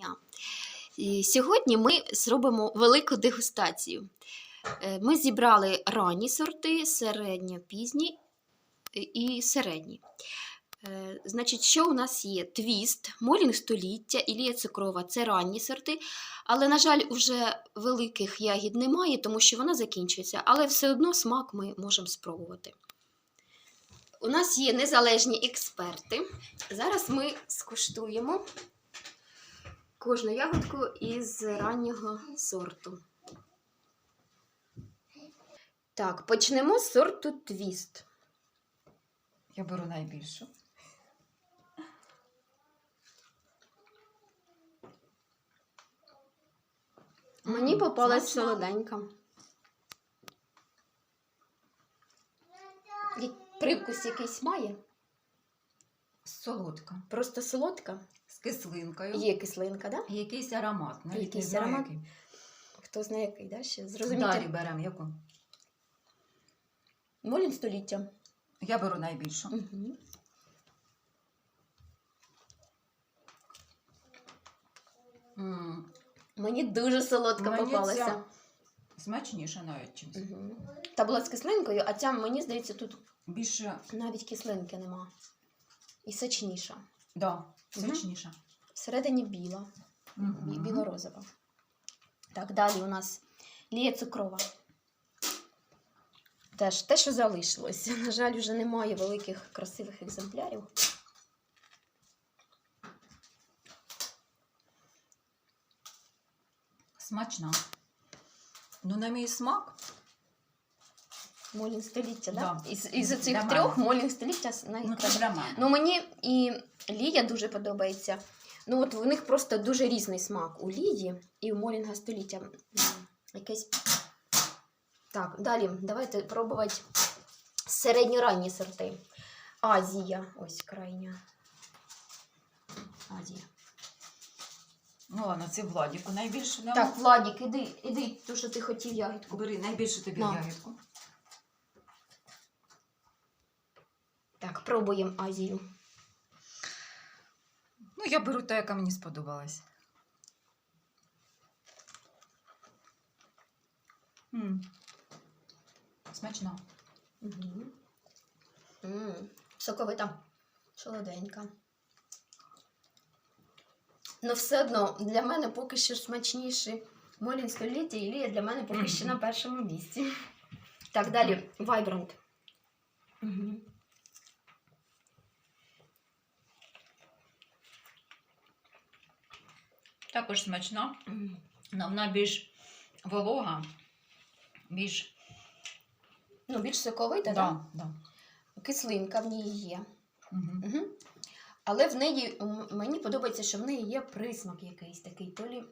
дня. І сьогодні ми зробимо велику дегустацію. Е, Ми зібрали ранні сорти, середньо-пізні е, і середні. Е, Значить, що у нас є? Твіст, молінг століття, Ілія цукрова це ранні сорти. Але, на жаль, вже великих ягід немає, тому що вона закінчується. Але все одно смак ми можемо спробувати. У нас є незалежні експерти. Зараз ми скуштуємо кожну ягодку із раннього сорту. Так, почнемо з сорту твіст. Я беру найбільшу. Мені попалась солоденька. Привкус якийсь має. Солодка. Просто солодка. З кислинкою. Є кислинка, так? Да? Якийсь аромат. Навіть Якийсь не знаю, аромат? який. Хто знає, який, да? ще Далі зрозуміти. беремо яку. Молін століття. Я беру найбільшу. Угу. М, Мені дуже солодка Мені попалася. ця Смачніша навіть чимось. Угу. Та була з кислинкою, а ця, мені здається, тут Більше, навіть кислинки нема. І сочніша. да, Мгм. смачніша. Всередині біла, бі- Мгм. білорозова. Так, далі у нас лія цукрова. Теж те, що залишилось. На жаль, вже немає великих красивих екземплярів. Смачна. Ну, на мій смак, Молін століття, Да. да? Із, із Для цих мене. трьох молін століття ну, найкраще. це для мене. Ну, мені і Лія дуже подобається. Ну, от в них просто дуже різний смак у Лії і у Молінга століття. М, Якесь. Так, далі давайте пробувати середньоранні сорти. Азія. Ось крайня. Азія. Ну, ладно, це Владіку найбільше. Так, Владік, іди, іди, ту, що ти хотів ягідку. Бери найбільше тобі На. ягідку. Так, пробуємо Азію. Ну, я беру те, яка мені сподобалась. М. Смачно. Угу. М, Соковита, солоденька. Ну, все одно для мене поки що смачніші Молін століття і Лія для мене поки що на першому місці. Так, далі Vibrant. Угу. Також смачна, але вона більш волога, більш. Ну, більш соковита, Да, так? да. Кислинка в ній є. Угу. Угу. Але в неї мені подобається, що в неї є присмак якийсь такий, то лі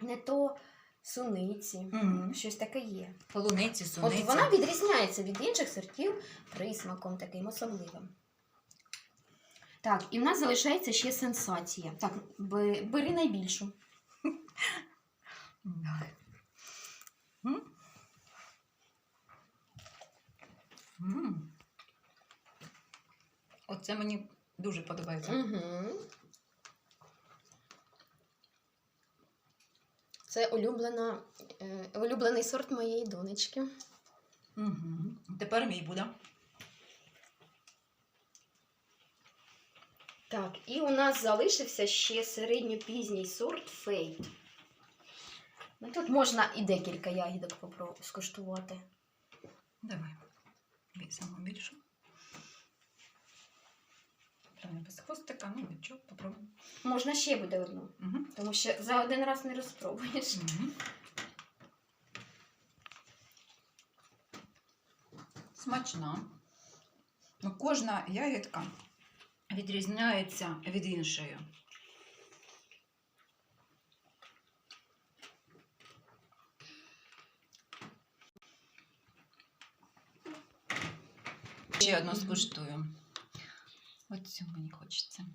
не то суниці, Мгм. щось таке є. Полуниці, От суниці. вона відрізняється від інших сортів присмаком таким особливим. Так, і в нас залишається ще сенсація. Так, бери найбільшу. Оце мені дуже подобається. Угу. Це улюблена, е, улюблений сорт моєї донечки. Угу. Тепер мій буде. Так, і у нас залишився ще середньопізній сорт фейт. Ну, тут можна і декілька ягідок скуштувати. Давай. Саму більшу. Правильно, без хвостика, ну нічого, попробуй. Можна ще буде одну, Угу. тому що за один раз не розпробуєш. Угу. Смачна. Ну, кожна ягідка відрізняється від іншої. Ще одну скуштую. Оцю мені хочеться.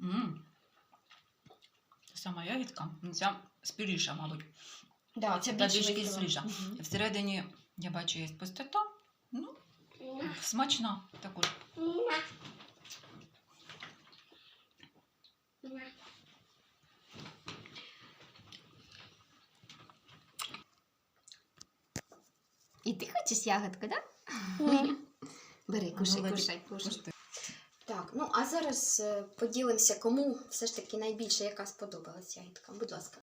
М. Та Сама ягідка, ця спіріша, мабуть. Да, це Та більш кисліша. Мгм. Всередині я бачу є пустота. Ну, смачна також. І ти хочеш ягодку, так? Бери, кушай, кушай, кушай. Так, ну а зараз е, поділимося, кому все ж таки найбільше яка сподобалась ягідка. Будь ласка.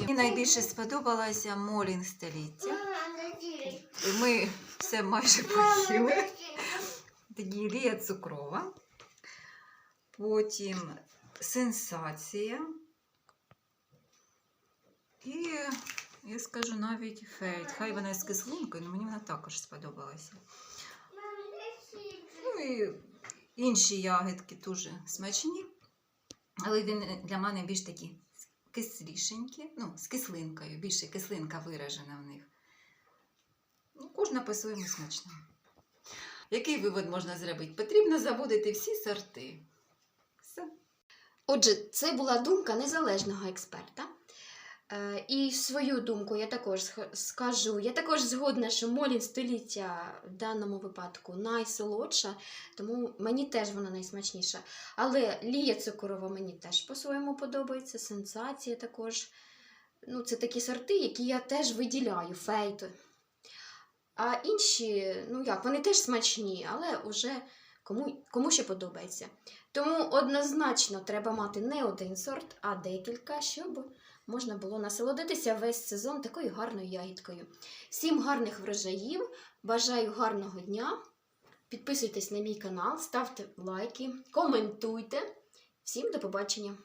Мені найбільше сподобалася Молін століття. Ми все майже поїли. Тоді Лія цукрова. Потім сенсація. І я скажу навіть фейт. Хай вона з кислинкою, але мені вона також сподобалася. Ну і інші ягідки дуже смачні. Але він для мене більш такі кислішенькі, ну, з кислинкою, більше кислинка виражена в них. Ну, кожна по-своєму смачна. Який вивод можна зробити? Потрібно заводити всі сорти. Все. Отже, це була думка незалежного експерта. Е, І свою думку я також скажу. Я також згодна, що Молін століття в даному випадку найсолодша, тому мені теж вона найсмачніша. Але Лія Цукорова мені теж по-своєму подобається, сенсація також. Ну, це такі сорти, які я теж виділяю, фейто. А інші, ну як, вони теж смачні, але вже кому, кому ще подобається. Тому однозначно треба мати не один сорт, а декілька, щоб можна було насолодитися весь сезон такою гарною ягідкою. Всім гарних врожаїв, бажаю гарного дня. Підписуйтесь на мій канал, ставте лайки, коментуйте. Всім до побачення!